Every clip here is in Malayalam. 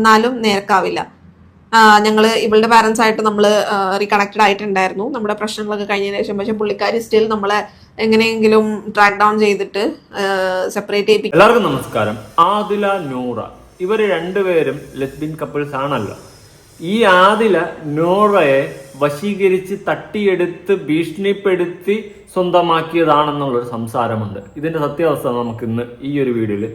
എന്നാലും നേർക്കാവില്ല. ഞങ്ങൾ ഇവളുടെ പാരൻസ് ആയിട്ട് നമ്മൾ റീകണക്റ്റഡ് ആയിട്ടുണ്ടായിരുന്നു. നമ്മുടെ പ്രശ്നങ്ങളൊക്കെ കഴിഞ്ഞതിന് ശേഷം. പക്ഷെ പുള്ളിക്കാരി സ്റ്റിൽ നമ്മളെ എങ്ങനെയെങ്കിലും ട്രാക്ക് ഡൗൺ ചെയ്തിട്ട് സെപ്പറേറ്റ് ചെയ്യിപ്പിക്കും. എല്ലാവർക്കും നമസ്കാരം. ആദില നൂറ. ഇവർ രണ്ടുപേരും ലെസ്ബിൻ കപ്പിൾസ് ആണല്ലോ. ഈ ആദില നൂറയെ വശീകരിച്ച് തട്ടിയെടുത്ത് ഭീഷണിപ്പെടുത്തി സ്വന്തമാക്കിയതാണെന്നുള്ളൊരു സംസാരമുണ്ട്. ഇതിന്റെ സത്യാവസ്ഥ നമുക്ക് ഇന്ന് ഈ ഒരു വീഡിയോയിൽ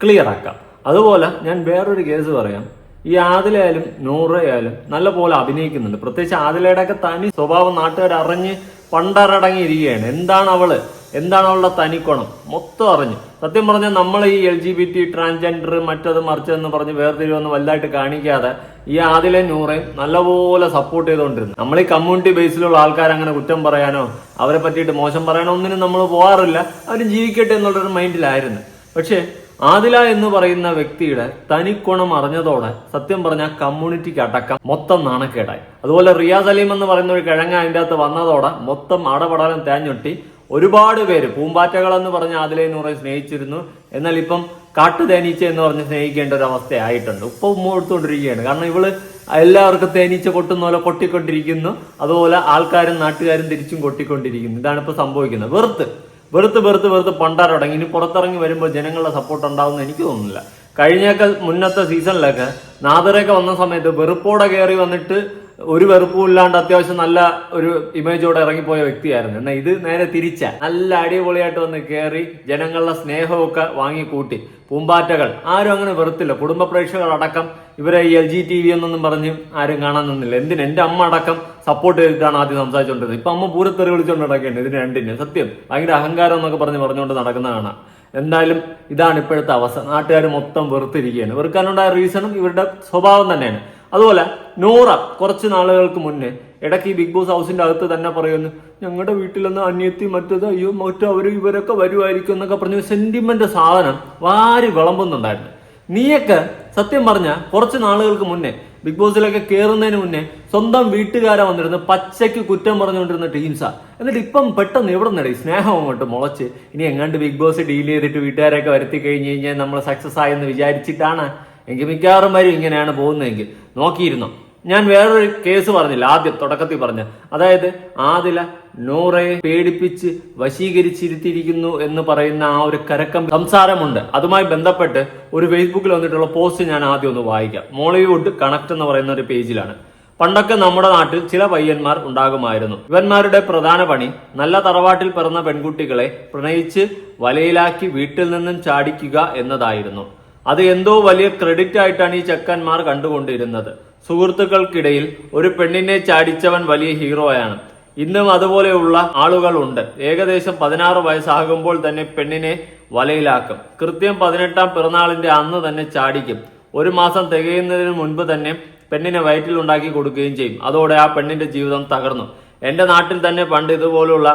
ക്ലിയർ ആക്കാം. അതുപോലെ ഞാൻ വേറൊരു കേസ് പറയാം. ഈ ആദിലയാലും നൂറയാലും നല്ല പോലെ അഭിനയിക്കുന്നുണ്ട്. പ്രത്യേകിച്ച് ആദിലയുടെ ഒക്കെ തനി സ്വഭാവം നാട്ടുകാർ അറിഞ്ഞ് പണ്ടറടങ്ങിയിരിക്കുകയാണ് എന്താണ് അവൾ? എന്താണ് അവളുടെ തനിക്കോണം? മൊത്തം അറിഞ്ഞു. സത്യം പറഞ്ഞാൽ നമ്മൾ ഈ L G B T transgender മറ്റത് മറിച്ചതെന്ന് പറഞ്ഞ് വേർതിരിവെന്ന് വലുതായിട്ട് കാണിക്കാതെ ഈ ആദിലെ നൂറേയും നല്ലപോലെ സപ്പോർട്ട് ചെയ്തുകൊണ്ടിരുന്നു. നമ്മൾ ഈ കമ്മ്യൂണിറ്റി ബേസിലുള്ള ആൾക്കാർ അങ്ങനെ കുറ്റം പറയാനോ അവരെ പറ്റിയിട്ട് മോശം പറയാനോ ഒന്നിനും നമ്മൾ പോകാറില്ല. അവരും ജീവിക്കട്ടെ എന്നുള്ളൊരു മൈൻഡിലായിരുന്നു പക്ഷേ ആദില എന്ന് പറയുന്ന വ്യക്തിയുടെ തനിക്കുണം അറിഞ്ഞതോടെ സത്യം പറഞ്ഞ കമ്മ്യൂണിറ്റിക്ക് അടക്കം മൊത്തം നാണക്കേടായി. അതുപോലെ റിയാസ് അലീം എന്ന് പറയുന്ന ഒരു കിഴങ്ങ അതിന്റെ അകത്ത് വന്നതോടെ മൊത്തം അടപടലം തേഞ്ഞൊട്ടി. ഒരുപാട് പേര് പൂമ്പാറ്റകൾ എന്ന് പറഞ്ഞ ആദിലെ നൂറെ സ്നേഹിച്ചിരുന്നു. എന്നാൽ ഇപ്പം കാട്ടുതേനീച്ച എന്ന് പറഞ്ഞ് സ്നേഹിക്കേണ്ട ഒരു അവസ്ഥയായിട്ടുണ്ട്. ഉപ്പ ഉമ്മ കാരണം ഇവൾ എല്ലാവർക്കും തേനീച്ച കൊട്ടുന്ന പോലെ കൊട്ടിക്കൊണ്ടിരിക്കുന്നു. അതുപോലെ ആൾക്കാരും നാട്ടുകാരും തിരിച്ചും കൊട്ടിക്കൊണ്ടിരിക്കുന്നു. ഇതാണ് ഇപ്പൊ സംഭവിക്കുന്നത്. വെറുത്ത്. വെറുത്ത് വെറുത്ത് വെറുത്ത് പണ്ടാരടങ്ങി ഇനി പുറത്തിറങ്ങി വരുമ്പോൾ ജനങ്ങളുടെ സപ്പോർട്ട് ഉണ്ടാവുമെന്ന് എനിക്ക് തോന്നുന്നില്ല. കഴിഞ്ഞൊക്കെ മുന്നത്തെ സീസണിലൊക്കെ നാദറൊക്കെ വന്ന സമയത്ത് വെറുപ്പോടെ കയറി വന്നിട്ട് ഒരു വെറുപ്പും ഇല്ലാണ്ട് അത്യാവശ്യം നല്ല ഒരു ഇമേജോടെ ഇറങ്ങിപ്പോയ വ്യക്തിയായിരുന്നു. എന്നാൽ ഇത് നേരെ തിരിച്ച നല്ല അടിപൊളിയായിട്ട് വന്ന് കയറി ജനങ്ങളുടെ സ്നേഹമൊക്കെ വാങ്ങിക്കൂട്ടി. പൂമ്പാറ്റകൾ ആരും അങ്ങനെ വെറുത്തില്ല. കുടുംബ പ്രേക്ഷകർ അടക്കം ഇവരെ എൽ ജി ടി വി എന്നൊന്നും പറഞ്ഞ് ആരും കാണാൻ നിന്നില്ല. എന്തിന് എന്റെ അമ്മ അടക്കം സപ്പോർട്ട് ചെയ്തിട്ടാണ് ആദ്യം സംസാരിച്ചുകൊണ്ടിരുന്നത് ഇപ്പൊ അമ്മ പൂരത്തെറി വിളിച്ചുകൊണ്ട് നടക്കേണ്ടത് ഇതിന് രണ്ടിന്. സത്യം ഭയങ്കര അഹങ്കാരം എന്നൊക്കെ പറഞ്ഞ് പറഞ്ഞുകൊണ്ട് നടക്കുന്നതാണ് എന്തായാലും ഇതാണ് ഇപ്പോഴത്തെ അവസ്ഥ. നാട്ടുകാർ മൊത്തം വെറുത്തിരിക്കുകയാണ്. വെറുക്കാനുണ്ടായ റീസണും ഇവരുടെ സ്വഭാവം തന്നെയാണ്. അതുപോലെ നോറ കുറച്ച് നാളുകൾക്ക് മുന്നേ. ഇടയ്ക്ക് ഈ ബിഗ് ബോസ് ഹൗസിന്റെ അകത്ത് തന്നെ പറയുന്നു ഞങ്ങളുടെ വീട്ടിലൊന്ന് അന്യത്തി മറ്റത് അയ്യോ മറ്റോ അവർ ഇവരൊക്കെ വരുമായിരിക്കും എന്നൊക്കെ പറഞ്ഞു സെന്റിമെന്റ് സാധനം വാരി വിളമ്പുന്നുണ്ടായിരുന്നു. നീയൊക്കെ സത്യം പറഞ്ഞ കുറച്ച് നാളുകൾക്ക് മുന്നേ ബിഗ് ബോസിലൊക്കെ കയറുന്നതിന് മുന്നേ സ്വന്തം വീട്ടുകാരെ വന്നിരുന്ന് പച്ചയ്ക്ക് കുറ്റം പറഞ്ഞുകൊണ്ടിരുന്ന ടീംസാ എന്നിട്ട് ഇപ്പം പെട്ടെന്ന് എവിടെ നിന്നടി സ്നേഹം അങ്ങോട്ട് മുളച്ച്? ഇനി എങ്ങാണ്ട് ബിഗ് ബോസ് ഡീൽ ചെയ്തിട്ട് വീട്ടുകാരെയൊക്കെ വരുത്തി കഴിഞ്ഞ് കഴിഞ്ഞാൽ നമ്മൾ സക്സസ് ആയെന്ന് വിചാരിച്ചിട്ടാണ് എങ്കിൽ മിക്കവാറും വരും ഇങ്ങനെയാണ് പോകുന്നതെങ്കിൽ. നോക്കിയിരുന്നു? ഞാൻ വേറൊരു കേസ് പറഞ്ഞില്ല ആദ്യം തുടക്കത്തിൽ പറഞ്ഞ. അതായത് ആദില നൂറയെ പേടിപ്പിച്ച് വശീകരിച്ചിരുത്തിയിരിക്കുന്നു എന്ന് പറയുന്ന ആ ഒരു കരക്കം സംസാരമുണ്ട്. അതുമായി ബന്ധപ്പെട്ട് ഒരു ഫേസ്ബുക്കിൽ വന്നിട്ടുള്ള പോസ്റ്റ് ഞാൻ ആദ്യം ഒന്ന് വായിക്കാം. മോളിവുഡ് കണക്ട് എന്ന് പറയുന്ന ഒരു പേജിലാണ്. പണ്ടൊക്കെ നമ്മുടെ നാട്ടിൽ ചില പയ്യന്മാർ ഉണ്ടാകുമായിരുന്നു. ഇവന്മാരുടെ പ്രധാന പണി നല്ല തറവാട്ടിൽ പിറന്ന പെൺകുട്ടികളെ പ്രണയിച്ച് വലയിലാക്കി വീട്ടിൽ നിന്നും ചാടിക്കുക എന്നതായിരുന്നു. അത് എന്തോ വലിയ ക്രെഡിറ്റ് ആയിട്ടാണ് ഈ ചെക്കന്മാർ കണ്ടുകൊണ്ടിരുന്നത്. സുഹൃത്തുക്കൾക്കിടയിൽ ഒരു പെണ്ണിനെ ചാടിച്ചവൻ വലിയ ഹീറോയാണ് ഇന്നും അതുപോലെയുള്ള ആളുകളുണ്ട്. ഏകദേശം പതിനാറ് വയസ്സാകുമ്പോൾ തന്നെ പെണ്ണിനെ വലയിലാക്കും. കൃത്യം പതിനെട്ടാം പിറന്നാളിന്റെ അന്ന് തന്നെ ചാടിക്കും. ഒരു മാസം തികയുന്നതിന് മുൻപ് തന്നെ പെണ്ണിനെ വയറ്റിൽ ഉണ്ടാക്കി കൊടുക്കുകയും ചെയ്യും. അതോടെ ആ പെണ്ണിന്റെ ജീവിതം തകർന്നു. എന്റെ നാട്ടിൽ തന്നെ പണ്ട് ഇതുപോലുള്ള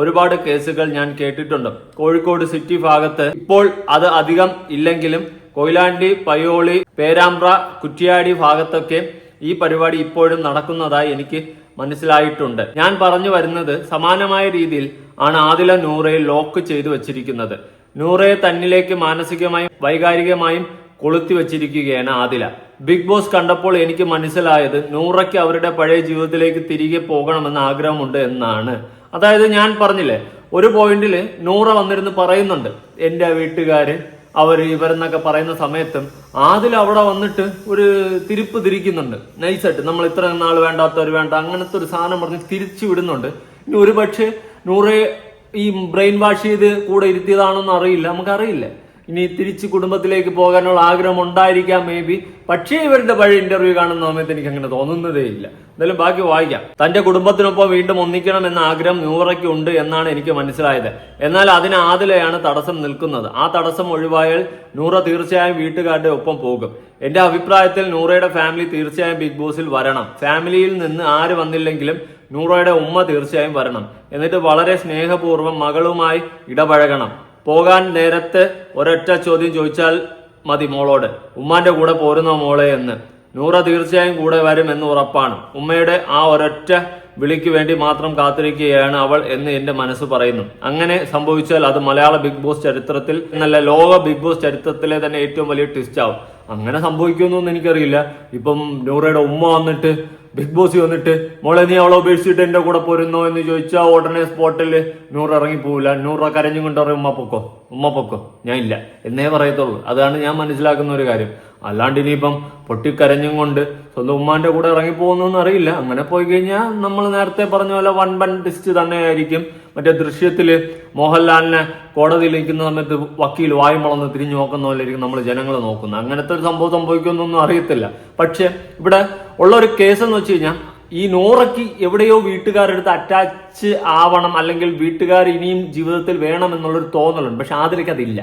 ഒരുപാട് കേസുകൾ ഞാൻ കേട്ടിട്ടുണ്ട്. കോഴിക്കോട് സിറ്റി ഭാഗത്ത് ഇപ്പോൾ അത് അധികം ഇല്ലെങ്കിലും കൊയിലാണ്ടി പയ്യോളി പേരാമ്പ്ര കുറ്റിയാടി ഭാഗത്തൊക്കെ ഈ പരിപാടി ഇപ്പോഴും നടക്കുന്നതായി എനിക്ക് മനസ്സിലായിട്ടുണ്ട്. ഞാൻ പറഞ്ഞു വരുന്നത് സമാനമായ രീതിയിൽ ആണ് ആദില നൂറയെ ലോക്ക് ചെയ്തു വച്ചിരിക്കുന്നത്. നൂറയെ തന്നിലേക്ക് മാനസികമായും വൈകാരികമായും കൊളുത്തി വച്ചിരിക്കുകയാണ് ആദില. ബിഗ് ബോസ് കണ്ടപ്പോൾ എനിക്ക് മനസ്സിലായത് നൂറയ്ക്ക് അവരുടെ പഴയ ജീവിതത്തിലേക്ക് തിരികെ പോകണമെന്ന് ആഗ്രഹമുണ്ട് എന്നാണ്. അതായത് ഞാൻ പറഞ്ഞില്ലേ ഒരു പോയിന്റിൽ നൂറ വന്നിരുന്ന് പറയുന്നുണ്ട് എന്റെ വീട്ടുകാര് അവർ ഇവരെന്നൊക്കെ പറയുന്ന സമയത്തും ആദിൽ അവിടെ വന്നിട്ട് ഒരു തിരിപ്പ് തിരിക്കുന്നുണ്ട് നൈസായിട്ട്. നമ്മൾ ഇത്ര നാൾ വേണ്ടാത്തവർ വേണ്ട. അങ്ങനത്തെ ഒരു സാധനം പറഞ്ഞ് തിരിച്ചു വിടുന്നുണ്ട്. ഇനി ഒരു പക്ഷേ നൂറെ ഈ ബ്രെയിൻ വാഷ് ചെയ്ത് കൂടെ ഇരുത്തിയതാണെന്ന് അറിയില്ല. നമുക്കറിയില്ല. ഇനി തിരിച്ച് കുടുംബത്തിലേക്ക് പോകാനുള്ള ആഗ്രഹം ഉണ്ടായിരിക്കാം മേ ബി പക്ഷേ ഇവരുടെ പഴയ ഇന്റർവ്യൂ കാണുന്ന സമയത്ത് എനിക്ക് അങ്ങനെ തോന്നുന്നതേ ഇല്ല. എന്തായാലും ബാക്കി വായിക്കാം. തന്റെ കുടുംബത്തിനൊപ്പം വീണ്ടും ഒന്നിക്കണം എന്ന ആഗ്രഹം നൂറയ്ക്ക് ഉണ്ട് എന്നാണ് എനിക്ക് മനസ്സിലായത്. എന്നാൽ അതിന് ആദിലയാണ് തടസ്സം നിൽക്കുന്നത്. ആ തടസ്സം ഒഴിവായാൽ നൂറ തീർച്ചയായും വീട്ടുകാരുടെ ഒപ്പം പോകും. എന്റെ അഭിപ്രായത്തിൽ നൂറയുടെ ഫാമിലി തീർച്ചയായും ബിഗ് ബോസിൽ വരണം. ഫാമിലിയിൽ നിന്ന് ആര് വന്നില്ലെങ്കിലും നൂറയുടെ ഉമ്മ തീർച്ചയായും വരണം. എന്നിട്ട് വളരെ സ്നേഹപൂർവം മകളുമായി ഇടപഴകണം. പോകാൻ നേരത്തെ ഒരൊറ്റ ചോദ്യം ചോദിച്ചാൽ മതി മോളോട്. ഉമ്മാന്റെ കൂടെ പോരുന്നോ മോളെ എന്ന്. നൂറ തീർച്ചയായും കൂടെ വരും എന്ന് ഉറപ്പാണ്. ഉമ്മയുടെ ആ ഒരൊറ്റ വിളിക്ക് വേണ്ടി മാത്രം കാത്തിരിക്കുകയാണ് അവൾ എന്ന് എന്റെ മനസ്സ് പറയുന്നു. അങ്ങനെ സംഭവിച്ചാൽ അത് മലയാള ബിഗ് ബോസ് ചരിത്രത്തിൽ എന്നല്ല ലോക ബിഗ് ബോസ് ചരിത്രത്തിലെ തന്നെ ഏറ്റവും വലിയ ട്വിസ്റ്റ് ആവും. അങ്ങനെ സംഭവിക്കുമെന്നൊന്നും എനിക്കറിയില്ല. ഇപ്പം നൂറയുടെ ഉമ്മ വന്നിട്ട് ബിഗ് ബോസ് വന്നിട്ട് മോളെ നീ അവളെ ഉപേക്ഷിച്ചിട്ട് എന്റെ കൂടെ പോരുന്നോ? എന്ന് ചോദിച്ചാൽ ഉടനെ സ്പോട്ടിൽ നൂറ് ഇറങ്ങി പോവില്ല. നൂറ് കരഞ്ഞും കൊണ്ട് പറയും ഉമ്മ പൊക്കോ ഉമ്മ പൊക്കോ. ഞാൻ ഇല്ല. എന്നേ പറയത്തുള്ളൂ. അതാണ് ഞാൻ മനസ്സിലാക്കുന്ന ഒരു കാര്യം. അല്ലാണ്ട് ഇനിയിപ്പം പൊട്ടിക്കരഞ്ഞും കൊണ്ട് സ്വന്തം ഉമ്മാന്റെ കൂടെ ഇറങ്ങി പോകുന്നൊന്നും അറിയില്ല. അങ്ങനെ പോയി കഴിഞ്ഞാൽ നമ്മൾ നേരത്തെ പറഞ്ഞ പോലെ വൺ വൺ ടിസ്റ്റ് തന്നെയായിരിക്കും. മറ്റേ ദൃശ്യത്തിൽ മോഹൻലാലിനെ കോടതിയിൽ നിൽക്കുന്ന സമയത്ത് വക്കീൽ വായു മുളന്ന് തിരിഞ്ഞു നോക്കുന്ന പോലെയായിരിക്കും നമ്മൾ ജനങ്ങൾ നോക്കുന്നത്. അങ്ങനത്തെ ഒരു സംഭവം സംഭവിക്കുമെന്നൊന്നും അറിയത്തില്ല. പക്ഷെ ഇവിടെ ഉള്ള ഒരു കേസ് എന്ന് വെച്ച് കഴിഞ്ഞാൽ ഈ നൂറയ്ക്ക് എവിടെയോ വീട്ടുകാരെടുത്ത് അറ്റാച്ച് ആവണം അല്ലെങ്കിൽ വീട്ടുകാർ ഇനിയും ജീവിതത്തിൽ വേണം എന്നുള്ളൊരു തോന്നലുണ്ട്. പക്ഷെ ആതിലേക്ക് അതില്ല.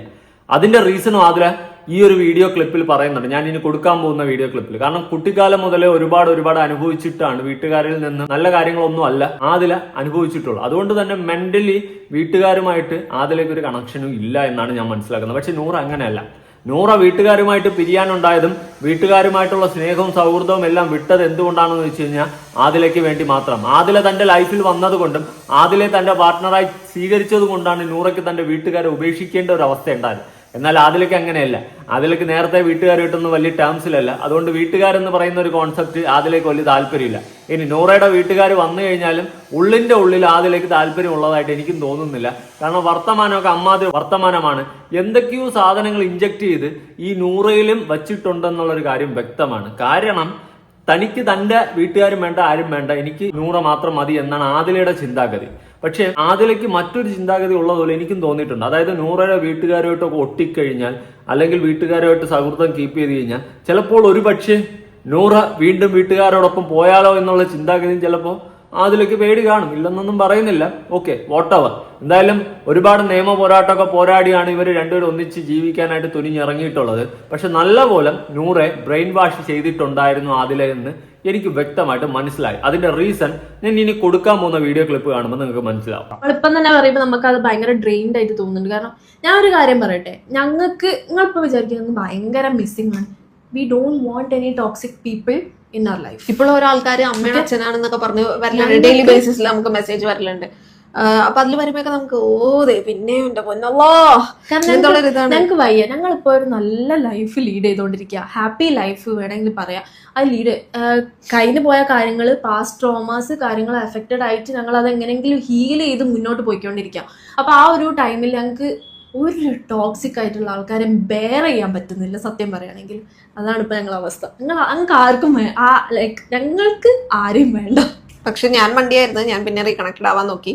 അതിന്റെ റീസൺ ആതിര ഈ ഒരു വീഡിയോ ക്ലിപ്പിൽ പറയുന്നുണ്ട്. ഞാൻ ഇനി കൊടുക്കാൻ പോകുന്ന വീഡിയോ ക്ലിപ്പിൽ കാരണം കുട്ടിക്കാലം മുതലേ ഒരുപാട് ഒരുപാട് അനുഭവിച്ചിട്ടാണ് വീട്ടുകാരിൽ നിന്ന് നല്ല കാര്യങ്ങളൊന്നും അല്ല ആദില അനുഭവിച്ചിട്ടുള്ളൂ അതുകൊണ്ട് തന്നെ മെന്റലി വീട്ടുകാരുമായിട്ട് ആദിലേക്ക് ഒരു കണക്ഷനും ഇല്ല എന്നാണ് ഞാൻ മനസ്സിലാക്കുന്നത്. പക്ഷെ നൂറ് അങ്ങനെയല്ല. നൂറ വീട്ടുകാരുമായിട്ട് പിരിയാനുണ്ടായതും വീട്ടുകാരുമായിട്ടുള്ള സ്നേഹവും സൗഹൃദവും എല്ലാം വിട്ടത് എന്തുകൊണ്ടാണെന്ന് വെച്ച് കഴിഞ്ഞാൽ ആദിലയ്ക്ക് വേണ്ടി മാത്രം. ആദില തന്റെ ലൈഫിൽ വന്നതുകൊണ്ടും ആദിലെ തന്റെ പാർട്ട്ണറായി സ്വീകരിച്ചത് കൊണ്ടാണ് നൂറയ്ക്ക് തന്റെ വീട്ടുകാരെ ഉപേക്ഷിക്കേണ്ട ഒരു അവസ്ഥ ഉണ്ടായത്. എന്നാൽ ആദിലൊക്കെ അങ്ങനെയല്ല. ആദിലയ്ക്ക് നേരത്തെ വീട്ടുകാരായിട്ടൊന്നും വലിയ ടേംസിലല്ല അതുകൊണ്ട് വീട്ടുകാരെന്ന് പറയുന്ന ഒരു കോൺസെപ്റ്റ് ആദിലേക്ക് വലിയ താല്പര്യമില്ല. ഇനി നൂറയുടെ വീട്ടുകാർ വന്നു കഴിഞ്ഞാലും ഉള്ളിന്റെ ഉള്ളിൽ ആദിലേക്ക് താല്പര്യം ഉള്ളതായിട്ട് എനിക്കും തോന്നുന്നില്ല. കാരണം വർത്തമാനമൊക്കെ അമ്മാതി വർത്തമാനമാണ്. എന്തൊക്കെയോ സാധനങ്ങൾ ഇഞ്ചക്ട് ചെയ്ത് ഈ നൂറയിലും വച്ചിട്ടുണ്ടെന്നുള്ളൊരു കാര്യം വ്യക്തമാണ്. കാരണം തനിക്ക് തന്റെ വീട്ടുകാരും വേണ്ട ആരും വേണ്ട. എനിക്ക് നൂറ മാത്രം മതി എന്നാണ് ആദിലയുടെ ചിന്താഗതി. പക്ഷെ ആദിലയ്ക്ക് മറ്റൊരു ചിന്താഗതി ഉള്ളതുപോലെ എനിക്കും തോന്നിയിട്ടുണ്ട്. അതായത് നൂറയുടെ വീട്ടുകാരുമായിട്ടൊക്കെ ഒട്ടിക്കഴിഞ്ഞാൽ അല്ലെങ്കിൽ വീട്ടുകാരുമായിട്ട് സൗഹൃദം കീപ്പ് ചെയ്ത് കഴിഞ്ഞാൽ ചിലപ്പോൾ ഒരു പക്ഷേ നൂറ വീണ്ടും വീട്ടുകാരോടൊപ്പം പോയാലോ എന്നുള്ള ചിന്താഗതിയും ചിലപ്പോൾ അതിലേക്ക് പേടി കാണും. ഇല്ലെന്നൊന്നും പറയുന്നില്ല. ഓക്കെ വോട്ടവർ എന്തായാലും ഒരുപാട് നിയമ പോരാട്ടമൊക്കെ പോരാടിയാണ് ഇവർ രണ്ടുപേരും ഒന്നിച്ച് ജീവിക്കാനായിട്ട് തുനിഞ്ഞിറങ്ങിയിട്ടുള്ളത്. പക്ഷെ നല്ലപോലെ നൂറെ ബ്രെയിൻ വാഷ് ചെയ്തിട്ടുണ്ടായിരുന്നു ആദില എന്ന് എനിക്ക് വ്യക്തമായിട്ട് മനസ്സിലായി. അതിന്റെ റീസൺ ഞാൻ ഇനി കൊടുക്കാൻ പോകുന്ന വീഡിയോ ക്ലിപ്പ് കാണുമ്പോൾ നിങ്ങൾക്ക് മനസ്സിലാവും. നമ്മളിപ്പം തന്നെ പറയുമ്പോൾ നമുക്ക് അത് ഭയങ്കര ഡ്രെയിൻഡ് ആയിട്ട് തോന്നുന്നുണ്ട്. കാരണം ഞാൻ ഒരു കാര്യം പറയട്ടെ. ഞങ്ങൾക്ക് നിങ്ങളിപ്പോൾ വിചാരിക്കുന്നത് ഭയങ്കര മിസ്സിംഗ് ആണ്. We don't want any toxic people in our life ഇപ്പോൾ ഓരോ ആൾക്കാർ അമ്മയുടെ അച്ഛനാണെന്നൊക്കെ പറഞ്ഞു വരലുണ്ട്. ഡെയിലി ബേസിസിൽ നമുക്ക് മെസ്സേജ് വരലുണ്ട്. അപ്പൊ അതിൽ വരുമ്പോഴൊക്കെ നമുക്ക് ഓ ദേ പിന്നെ. എന്റെ പൊന്നല്ലോ ഞങ്ങൾക്ക് വയ്യ. ഞങ്ങളിപ്പോൾ ഒരു നല്ല ലൈഫ് ലീഡ് ചെയ്തുകൊണ്ടിരിക്കുക ഹാപ്പി ലൈഫ് വേണമെങ്കിൽ പറയാം. അത് ലീഡ് കഴിഞ്ഞു പോയ കാര്യങ്ങൾ പാസ്റ്റ് ട്രോമാസ് കാര്യങ്ങൾ എഫക്റ്റഡ് ആയിട്ട് ഞങ്ങൾ അത് എങ്ങനെയെങ്കിലും ഹീൽ ചെയ്ത് മുന്നോട്ട് പോയിക്കൊണ്ടിരിക്കുക അപ്പൊ ആ ഒരു ടൈമിൽ ഞങ്ങൾക്ക് ഒരു ടോക്സിക് ആയിട്ടുള്ള ആൾക്കാരെ ബെയർ ചെയ്യാൻ പറ്റുന്നില്ല സത്യം പറയുകയാണെങ്കിൽ അതാണ് ഇപ്പൊ ഞങ്ങളുടെ അവസ്ഥ. ഞങ്ങൾ ഞങ്ങൾക്ക് ആർക്കും ആ ലൈക്ക് ഞങ്ങൾക്ക് ആരെയും വേണ്ട. പക്ഷെ ഞാൻ വണ്ടിയായിരുന്നു ഞാൻ പിന്നെ റീകണക്റ്റഡ് ആവാൻ നോക്കി.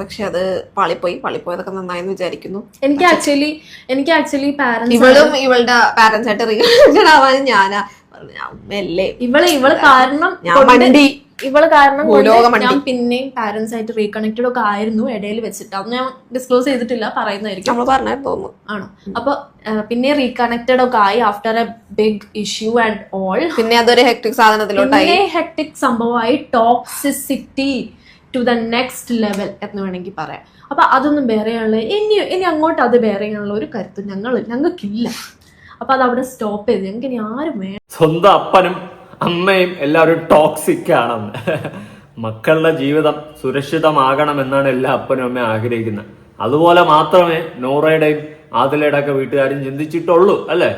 പക്ഷെ അത് പാളിപ്പോയി പാളിപ്പോയതൊക്കെ നന്നായെന്ന് വിചാരിക്കുന്നു. എനിക്ക് ആക്ച്വലി എനിക്ക് ആക്ച്വലി പാരന്റ്സ് ഇവളും ഇവളുടെ പാരന്റ്സ് ആയിട്ട് റീകണക്റ്റഡ് ആവാൻ ഞാനാ ഇവൾ ഇവൾ കാരണം ഇവൾ കാരണം ഞാൻ പിന്നെയും പാരന്റ്സ് ആയിട്ട് റീകണക്റ്റഡ് ഒക്കെ ആയിരുന്നു ഇടയിൽ വെച്ചിട്ട്. അത് ഞാൻ ഡിസ്ക്ലോസ് ചെയ്തിട്ടില്ല പറയുന്നതായിരിക്കും. നമ്മൾ തോന്നുന്നു ആണോ? അപ്പൊ പിന്നെ റീകണക്റ്റഡ് ഒക്കെ ആയി after a big issue and all പിന്നെ അതൊരു ഹെക്ടിക് സാധനത്തിലോട്ടായി. ഹെക്ടിക് സംഭവമായി toxicity to the next level എന്ന് വേണമെങ്കിൽ പറയാം. അപ്പോൾ അതൊന്നും വേറെയാണുള്ളത് ഇനി ഇനി അങ്ങോട്ട് അത് വേറെയാണുള്ള ഒരു കരുത്ത് ഞങ്ങൾ ഞങ്ങൾക്കില്ല. അപ്പോൾ അത് അവിടെ സ്റ്റോപ്പ് ചെയ്ത്. ഞങ്ങൾക്ക് ഇനി ആരും വേണം സ്വന്തം അപ്പനും അമ്മയും എല്ലാവരും ടോക്സിക് ആണെന്ന്. മക്കളുടെ ജീവിതം സുരക്ഷിതമാകണമെന്നാണ് എല്ലാ അപ്പനും അമ്മയും ആഗ്രഹിക്കുന്നത്. അതുപോലെ മാത്രമേ നോറയുടെയും ആദിലയുടെ ഒക്കെ വീട്ടുകാരും ചിന്തിച്ചിട്ടുള്ളൂ അല്ലെ?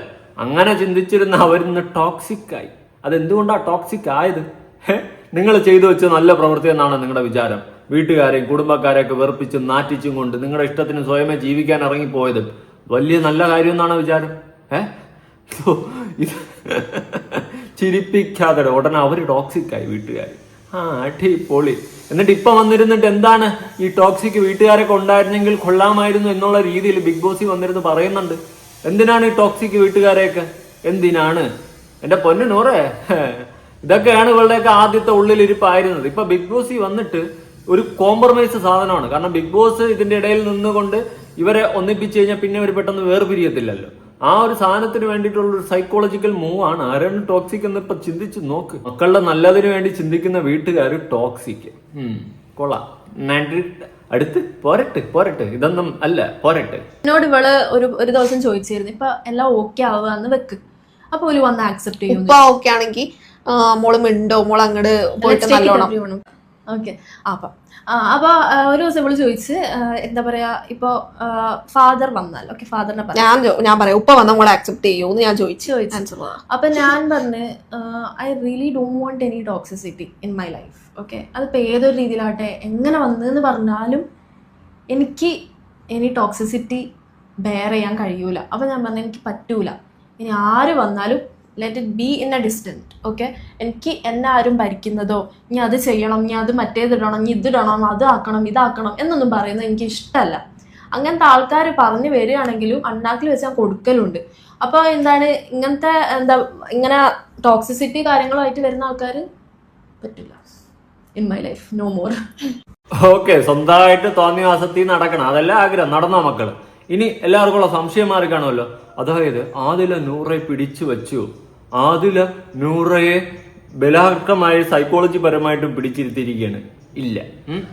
അങ്ങനെ ചിന്തിച്ചിരുന്ന അവരിന്ന് ടോക്സിക് ആയി. അതെന്തുകൊണ്ടാണ് ടോക്സിക് ആയത്? നിങ്ങൾ ചെയ്തു വെച്ച നല്ല പ്രവൃത്തി എന്നാണ് നിങ്ങളുടെ വിചാരം. വീട്ടുകാരെയും കുടുംബക്കാരെയൊക്കെ വെറുപ്പിച്ചും നാറ്റിച്ചും കൊണ്ട് നിങ്ങളുടെ ഇഷ്ടത്തിന് സ്വയമേ ജീവിക്കാൻ ഇറങ്ങിപ്പോയത് വലിയ നല്ല കാര്യം എന്നാണ് വിചാരം. ഏഹ് ചിരിപ്പിക്കാതെ ഉടനെ അവർ ടോക്സിക് ആയി വീട്ടുകാർ ആ അടിപൊളി. എന്നിട്ട് ഇപ്പൊ വന്നിരുന്നിട്ട് എന്താണ് ഈ ടോക്സിക് വീട്ടുകാരൊക്കെ ഉണ്ടായിരുന്നെങ്കിൽ കൊള്ളാമായിരുന്നു എന്നുള്ള രീതിയിൽ ബിഗ് ബോസിൽ വന്നിരുന്ന് പറയുന്നുണ്ട്. എന്തിനാണ് ഈ ടോക്സിക് വീട്ടുകാരെയൊക്കെ? എന്തിനാണ്? എന്റെ പൊന്നു നൂറേ. ഇതൊക്കെയാണ് ഇവളുടെയൊക്കെ ആദ്യത്തെ ഉള്ളിലിരിപ്പായിരുന്നത്. ഇപ്പൊ ബിഗ് ബോസ് വന്നിട്ട് ഒരു കോംപ്രമൈസ് സാധനമാണ്. കാരണം ബിഗ് ബോസ് ഇതിന്റെ ഇടയിൽ നിന്നുകൊണ്ട് ഇവരെ ഒന്നിപ്പിച്ചു കഴിഞ്ഞാൽ പിന്നെ ഇവർ പെട്ടെന്ന് വേർപിരിയത്തില്ലല്ലോ. ആ ഒരു സാധനത്തിന് വേണ്ടിയിട്ടുള്ള ഒരു സൈക്കോളജിക്കൽ മൂവ് ആണ്. ആരാണ് ടോക്സിക് എന്ന് ഇപ്പൊ ചിന്തിച്ച് നോക്ക്. മക്കളുടെ നല്ലതിന് വേണ്ടി ചിന്തിക്കുന്ന വീട്ടുകാർ ടോക്സിക് കൊള്ളാം. അടുത്ത്. പോരട്ടെ പോരട്ടെ. ഇതൊന്നും അല്ല. പോരട്ടെ. എന്നോട് ഇവൾ ഒരു ഒരു ദിവസം ചോദിച്ചിരുന്നു. ഇപ്പൊ എല്ലാം ഓക്കെ ആവുക എന്ന് വെക്ക്. അപ്പൊ ഒരു വന്ന് ആക്സെപ്റ്റ് ചെയ്യും ഓക്കെ ആണെങ്കിൽ മോൾ മിണ്ടോ? മോൾ അങ്ങോട്ട് പോയിട്ട് നല്ലോണം. ഓക്കെ അപ്പൊ ആ, അപ്പൊ ഒരു ദിവസം ഇവൾ ചോദിച്ച് എന്താ പറയാ ഇപ്പൊ ഫാദർ വന്നാൽ ഓക്കെ ഫാദറിനെ ഞാൻ ഞാൻ പറയാം ഉപ്പ വന്ന മോളെ ആക്സെപ്റ്റ് ചെയ്യൂന്ന് ഞാൻ ചോദിച്ചു. ചോദിച്ചു. അപ്പൊ ഞാൻ പറഞ്ഞ് I really don't want any toxicity in my life okay അതിപ്പോ ഏതൊരു രീതിയിലാട്ടെ എങ്ങനെ വന്നെന്ന് പറഞ്ഞാലും എനിക്ക് ഇനി ടോക്സിസിറ്റി ബെയർ ചെയ്യാൻ കഴിയൂല. അപ്പൊ ഞാൻ പറഞ്ഞു എനിക്ക് പറ്റൂല. ഇനി ആര് വന്നാലും let it be in a distant okay എനിക്ക് എന്നെ ആരും ഭരിക്കുന്നതോ ഇനി അത് ചെയ്യണം ഇനി അത് മറ്റേതിടണം ഇനി ഇതിടണം അത് ആക്കണം ഇതാക്കണം എന്നൊന്നും പറയുന്നത് എനിക്ക് ഇഷ്ടമല്ല. അങ്ങനത്തെ ആൾക്കാർ പറഞ്ഞു വരികയാണെങ്കിലും അണ്ണാക്കിൽ വെച്ച് ഞാൻ കൊടുക്കലുണ്ട്. അപ്പോൾ എന്താണ് ഇങ്ങനത്തെ എന്താ ഇങ്ങനെ ടോക്സിസിറ്റി കാര്യങ്ങളുമായിട്ട് വരുന്ന ആൾക്കാർ പറ്റില്ല. In my life no more okay സ്വന്തമായിട്ട് തോന്നിയ വസത്തി നടക്കണം. അതല്ല ആഗ്രഹം. നടന്നോ മക്കൾ? ഇനി എല്ലാവർക്കും ഉള്ള സംശയം മാറി കാണുമല്ലോ അതായത് ആദ്യം നൂറെ പിടിച്ചു വെച്ചു. ആദില നൂറയെ ബലാത്കമായി സൈക്കോളജി പരമായിട്ടും പിടിച്ചിരുത്തിയിരിക്കുകയാണ്. ഇല്ല.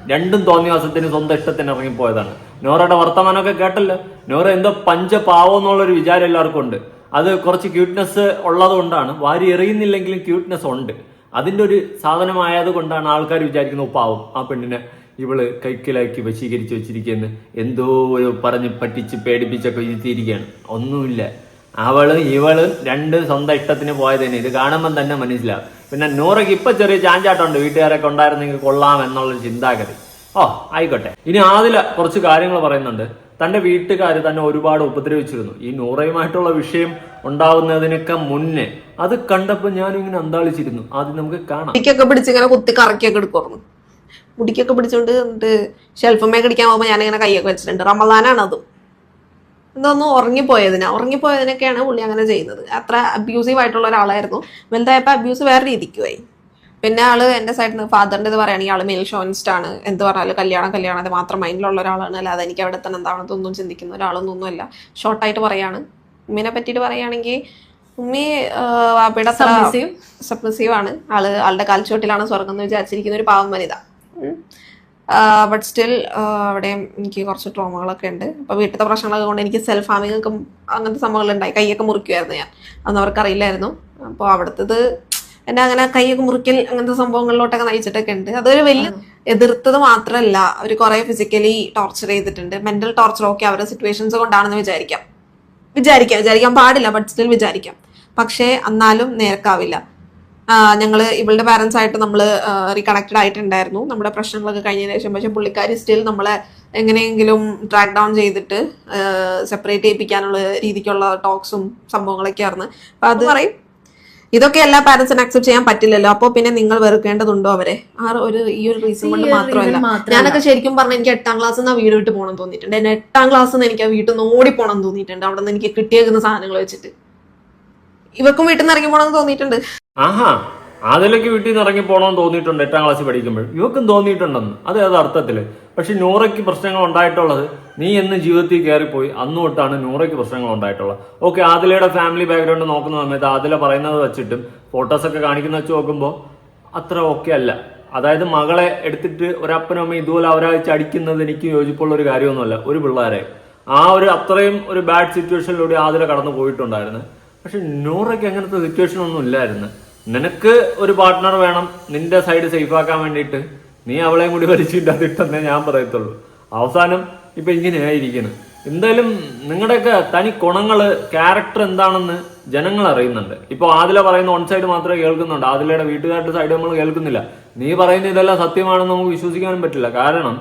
രണ്ടും തോന്നിവാസത്തിന് സ്വന്തം ഇഷ്ടത്തിന് ഇറങ്ങിപ്പോയതാണ്. നോറയുടെ വർത്തമാനമൊക്കെ കേട്ടല്ലോ? നോറ എന്തോ പഞ്ചപാവം എന്നുള്ളൊരു വിചാരം എല്ലാവർക്കും ഉണ്ട്. അത് കുറച്ച് ക്യൂട്ട്നെസ് ഉള്ളത് കൊണ്ടാണ് വാരി എറിയുന്നില്ലെങ്കിലും ക്യൂട്ട്നെസ് ഉണ്ട്. അതിന്റെ ഒരു സാധനമായത് കൊണ്ടാണ് ആൾക്കാർ വിചാരിക്കുന്നത് പാവം ആ പെണ്ണിനെ ഇവൾ കൈക്കലാക്കി വശീകരിച്ച് വെച്ചിരിക്കുന്നു എന്തോ ഒരു പറഞ്ഞ് പറ്റിച്ച് പേടിപ്പിച്ചൊക്കെ ഇരുത്തിയിരിക്കുകയാണ്. ഒന്നുമില്ല. അവൾ ഇവൾ രണ്ട് സ്വന്തം ഇഷ്ടത്തിന് പോയതന്നെ ഇത് കാണുമ്പോൾ തന്നെ മനസ്സിലാവും. പിന്നെ നൂറയ്ക്ക് ഇപ്പൊ ചെറിയ ചാഞ്ചാട്ടമുണ്ട്. വീട്ടുകാരൊക്കെ ഉണ്ടായിരുന്നെങ്കിൽ കൊള്ളാം എന്നുള്ള ചിന്താഗതി. ഓ ആയിക്കോട്ടെ. ഇനി ആദില കുറച്ച് കാര്യങ്ങൾ പറയുന്നുണ്ട്. തന്റെ വീട്ടുകാർ തന്നെ ഒരുപാട് ഉപദ്രവിച്ചിരുന്നു. ഈ നൂറയുമായിട്ടുള്ള വിഷയം ഉണ്ടാവുന്നതിനൊക്കെ മുന്നേ അത് കണ്ടപ്പോൾ ഞാനിങ്ങനെ അന്താളിച്ചിരുന്നു. ആദ്യം നമുക്ക് കാണാം. മുടിക്കൊക്കെ പിടിച്ച് ഇങ്ങനെ കുത്തി കറക്കിയൊക്കെ എടുക്കുമായിരുന്നു മുടിക്കൊക്കെ പിടിച്ചോണ്ട് എന്നിട്ട് ഷെൽഫമേ കടിക്കാൻ പോകുമ്പോൾ ഞാനിങ്ങനെ കൈയൊക്കെ വെച്ചിട്ടുണ്ട്. റമദാനാണ് അതും. എന്തോന്ന് ഉറങ്ങിപ്പോയതിനാ. ഉറങ്ങിപ്പോയതിനൊക്കെയാണ് പുള്ളി അങ്ങനെ ചെയ്യുന്നത്. അത്ര അബ്യൂസീവ് ആയിട്ടുള്ള ഒരാളായിരുന്നു. വലുതായപ്പോൾ അബ്യൂസ് വേറെ രീതിക്ക് പോയി പിന്നെ ആൾ എന്റെ സൈഡിൽ നിന്ന് ഫാദറിന്റെ ഇത് പറയുകയാണെങ്കിൽ ആൾ മെയിൽ ഷോനിസ്റ്റ് ആണ്. എന്ത് പറഞ്ഞാലും കല്യാണം കല്യാണം അത് മാത്രം മൈൻഡിലുള്ള ഒരാളാണ്. അല്ലാതെ എനിക്ക് അവിടെ തന്നെ എന്താണെന്നൊന്നും ചിന്തിക്കുന്ന ഒരാളൊന്നും ഒന്നുമല്ല ഷോർട്ടായിട്ട് പറയാണ്. ഉമ്മിനെ പറ്റിയിട്ട് പറയുകയാണെങ്കിൽ ഉമ്മി വാപ്പയുടെ. സബ്മിസീവ് ആണ്. ആൾ ആളുടെ കാൽച്ചുവട്ടിലാണ് സ്വർഗം എന്ന് വിചാരിച്ചിരിക്കുന്ന ഒരു പാവം വനിത. ബട്ട് സ്റ്റിൽ അവിടെയും എനിക്ക് കുറച്ച് ട്രോമകളൊക്കെ ഉണ്ട്. അപ്പോൾ വീട്ടിലത്തെ പ്രശ്നങ്ങളൊക്കെ കൊണ്ട് എനിക്ക് സെൽഫ് ഹാമിംഗ് ഒക്കെ അങ്ങനത്തെ സംഭവങ്ങളുണ്ടായി കൈയൊക്കെ മുറിക്കുമായിരുന്നു ഞാൻ. അന്ന് അവർക്കറിയില്ലായിരുന്നു. അപ്പോൾ അവിടുത്തത് എന്നെ അങ്ങനെ കൈയൊക്കെ മുറിക്കൽ അങ്ങനത്തെ സംഭവങ്ങളിലോട്ടൊക്കെ നയിച്ചിട്ടൊക്കെ ഉണ്ട്. അതൊരു വലിയ എതിർത്തത് മാത്രമല്ല അവർ കുറേ ഫിസിക്കലി ടോർച്ചർ ചെയ്തിട്ടുണ്ട്. മെന്റൽ ടോർച്ചർ ഒക്കെ അവരുടെ സിറ്റുവേഷൻസ് കൊണ്ടാണെന്ന് വിചാരിക്കാം. വിചാരിക്കാം. വിചാരിക്കാൻ പാടില്ല ബട്ട് സ്റ്റിൽ വിചാരിക്കാം. പക്ഷേ എന്നാലും നേർക്കാവില്ല ഞങ്ങൾ ഇവളുടെ പാരൻസ് ആയിട്ട് നമ്മൾ റീകണക്റ്റഡ് ആയിട്ടുണ്ടായിരുന്നു. നമ്മുടെ പ്രശ്നങ്ങളൊക്കെ കഴിഞ്ഞതിന് ശേഷം. പക്ഷെ പുള്ളിക്കാരി സ്റ്റിൽ നമ്മളെ എങ്ങനെയെങ്കിലും ട്രാക്ക് ഡൗൺ ചെയ്തിട്ട് സെപ്പറേറ്റ് ചെയ്യിപ്പിക്കാനുള്ള രീതിക്കുള്ള ടോക്സും സംഭവങ്ങളൊക്കെ ആയിരുന്നു. അപ്പൊ അത് പറയും. ഇതൊക്കെ എല്ലാ പാരന്റ്സിനും അക്സെപ്റ്റ് ചെയ്യാൻ പറ്റില്ലല്ലോ. അപ്പോൾ പിന്നെ നിങ്ങൾ വെറുക്കേണ്ടതുണ്ടോ അവരെ? ആ ഒരു ഈ ഒരു റീസൺ കൊണ്ട് മാത്രമല്ല. ഞാനൊക്കെ ശരിക്കും പറഞ്ഞ എനിക്ക് എട്ടാം ക്ലാസ് നിന്ന് വീട് വിട്ട് പോകണം തോന്നിയിട്ടുണ്ട്. എന്നെ എട്ടാം ക്ലാസ് നിന്ന് എനിക്ക് ആ വീട്ടിൽ നിന്ന് ഓടിപ്പോണം തോന്നിയിട്ടുണ്ട്. അവിടെ നിന്ന് എനിക്ക് കിട്ടിയേക്കുന്ന സാധനങ്ങൾ വെച്ചിട്ട്. ഇവർക്കും വീട്ടിൽ നിന്ന് ഇറങ്ങി പോകണമെന്ന് തോന്നിയിട്ടുണ്ട്. ആഹാ അതിലേക്ക് വീട്ടിൽ നിന്ന് ഇറങ്ങി പോകണമെന്ന് തോന്നിയിട്ടുണ്ട് എട്ടാം ക്ലാസ്സിൽ പഠിക്കുമ്പോൾ. ഇവക്കും തോന്നിയിട്ടുണ്ടെന്ന്. അത് ഏത് അർത്ഥത്തിൽ പക്ഷെ നൂറയ്ക്ക് പ്രശ്നങ്ങൾ ഉണ്ടായിട്ടുള്ളത് നീ എന്ന് ജീവിതത്തിൽ കയറിപ്പോയി അന്ന് തൊട്ടാണ് നൂറയ്ക്ക് പ്രശ്നങ്ങൾ ഉണ്ടായിട്ടുള്ളത്. ഓക്കെ ആദിലയുടെ ഫാമിലി ബാക്ക്ഗ്രൗണ്ട് നോക്കുന്ന സമയത്ത് ആദില പറയുന്നത് വെച്ചിട്ടും ഫോട്ടോസൊക്കെ കാണിക്കുന്ന വെച്ച് നോക്കുമ്പോൾ അത്ര ഓക്കെ അല്ല. അതായത് മകളെ എടുത്തിട്ട് ഒരപ്പനും അമ്മയും ഇതുപോലെ അവരാഴ്ച അടിക്കുന്നത് എനിക്ക് യോജിപ്പുള്ള ഒരു കാര്യമൊന്നുമല്ല. ഒരു പിള്ളേരെ. ആ ഒരു അത്രയും ഒരു ബാഡ് സിറ്റുവേഷനിലൂടെ ആദില കടന്നു പോയിട്ടുണ്ടായിരുന്നു പക്ഷെ നൂറയ്ക്ക് അങ്ങനത്തെ സിറ്റുവേഷൻ ഒന്നും ഇല്ലായിരുന്നു. നിനക്ക് ഒരു പാർട്ട്ണർ വേണം നിന്റെ സൈഡ് സേഫ് ആക്കാൻ വേണ്ടിയിട്ട്. നീ അവളെയും കൂടി വലിച്ചിട്ട് അതിട്ടെന്നേ ഞാൻ പറയത്തുള്ളൂ. അവസാനം ഇപ്പൊ ഇങ്ങനെയായിരിക്കുന്നു എന്തായാലും നിങ്ങളുടെയൊക്കെ തനി ഗുണങ്ങൾ ക്യാരക്ടർ എന്താണെന്ന് ജനങ്ങൾ അറിയുന്നുണ്ട്. ഇപ്പൊ ആദില പറയുന്ന ഓൺ സൈഡ് മാത്രമേ കേൾക്കുന്നുണ്ട്. ആദിലയുടെ വീട്ടുകാരുടെ സൈഡ് നമ്മൾ കേൾക്കുന്നില്ല. നീ പറയുന്ന ഇതെല്ലാം സത്യമാണെന്ന് നമുക്ക് വിശ്വസിക്കാനും പറ്റില്ല. കാരണം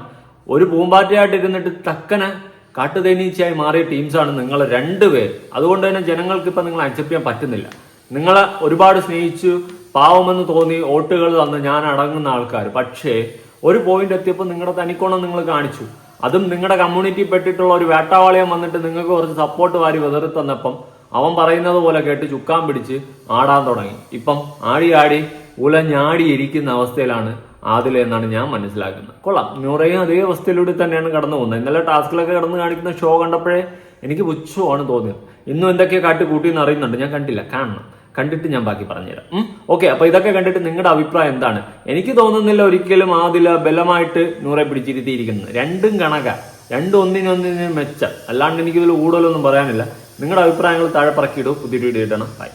ഒരു പൂമ്പാറ്റയായിട്ട് ഇരുന്നിട്ട് തക്കനെ കാട്ടുതേനീച്ചയായി മാറിയ ടീംസാണ് നിങ്ങൾ രണ്ടുപേർ അതുകൊണ്ട് തന്നെ ജനങ്ങൾക്ക് ഇപ്പൊ നിങ്ങൾ അക്സെപ്റ്റ് ചെയ്യാൻ പറ്റുന്നില്ല. നിങ്ങളെ ഒരുപാട് സ്നേഹിച്ചു പാവമെന്ന് തോന്നി വോട്ടുകൾ തന്ന് ഞാൻ അടങ്ങുന്ന ആൾക്കാർ. പക്ഷേ ഒരു പോയിന്റ് എത്തിയപ്പോൾ നിങ്ങളുടെ തനിക്കോണം നിങ്ങൾ കാണിച്ചു. അതും നിങ്ങളുടെ കമ്മ്യൂണിറ്റി പെട്ടിട്ടുള്ള ഒരു വേട്ടാവാളിയം വന്നിട്ട് നിങ്ങൾക്ക് കുറച്ച് സപ്പോർട്ട് വാരി വിതറി തന്നപ്പം അവൻ പറയുന്നത് പോലെ കേട്ട് ചുക്കാൻ പിടിച്ച് ആടാൻ തുടങ്ങി. ഇപ്പം ആടി ആടി ഉലഞ്ഞാടി ഇരിക്കുന്ന അവസ്ഥയിലാണ് ആദില എന്നാണ് ഞാൻ മനസ്സിലാക്കുന്നത്. കൊള്ളാം. നൂറയും അതേ അവസ്ഥയിലൂടെ തന്നെയാണ് കടന്നു പോകുന്നത്. ഇന്നലെ ടാസ്കിലൊക്കെ കടന്ന് കാണിക്കുന്ന ഷോ കണ്ടപ്പോഴേ എനിക്ക് പുച്ഛമാണ് തോന്നിയത്. ഇന്നും എന്തൊക്കെ കാട്ടി കൂട്ടിയെന്ന് അറിയുന്നുണ്ട്. ഞാൻ കണ്ടില്ല. കാണണം. കണ്ടിട്ട് ഞാൻ ബാക്കി പറഞ്ഞുതരാം. ഓക്കെ അപ്പൊ ഇതൊക്കെ കണ്ടിട്ട് നിങ്ങളുടെ അഭിപ്രായം എന്താണ്? എനിക്ക് തോന്നുന്നില്ല ഒരിക്കലും ആദില ബലമായിട്ട് നൂറെ പിടിച്ചിരുത്തിയിരിക്കുന്നത്. രണ്ടും കണക രണ്ടും ഒന്നിനൊന്നിനും മെച്ചം. അല്ലാണ്ട് എനിക്കിതിൽ കൂടുതലൊന്നും പറയാനില്ല. നിങ്ങളുടെ അഭിപ്രായങ്ങൾ താഴെ പറക്കിയിടും പുതിയ വീഡിയോ ഇടണം ബൈ